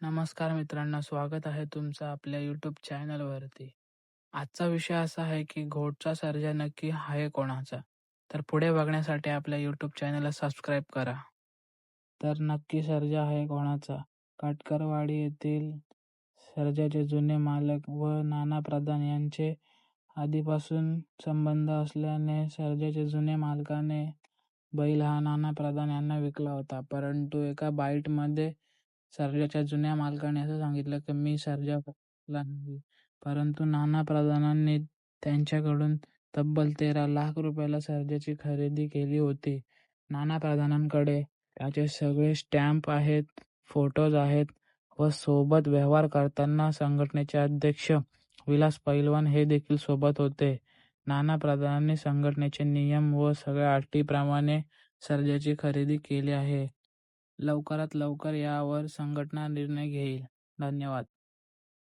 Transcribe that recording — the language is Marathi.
नमस्कार मित्रांनो स्वागत आहे तुमचं आपल्या यूट्यूब चॅनलवरती आजचा विषय असा आहे की घोटचा सर्जा नक्की आहे कोणाचा? तर पुढे बघण्यासाठी आपल्या यूट्यूब चॅनलला सबस्क्राईब करा. तर नक्की सर्जा आहे कोणाचा? काटकरवाडी येथील सर्जाचे जुने मालक व नाना प्रधान यांचे आधीपासून संबंध असल्याने सर्जाचे जुने मालकाने बैल हा नाना प्रधान यांना विकला होता. परंतु एका बाईटमध्ये सर्जाच्या जुन्या मालकाने असं सांगितलं की मी सर्जाला नाही परंतु नाना प्रधानांनी त्यांच्याकडून तब्बल तेरा लाख रुपयाला सर्जाची खरेदी केली होती. नाना प्रधानांकडे त्याचे सगळे स्टॅम्प आहेत फोटोज आहेत व सोबत व्यवहार करताना संघटनेचे अध्यक्ष विलास पैलवान हे देखील सोबत होते. नाना प्रधानांनी संघटनेचे नियम व सगळ्या अटीप्रमाणे सर्जाची खरेदी केली आहे. लवकरात लवकर यावर संघटना निर्णय घेईल. धन्यवाद.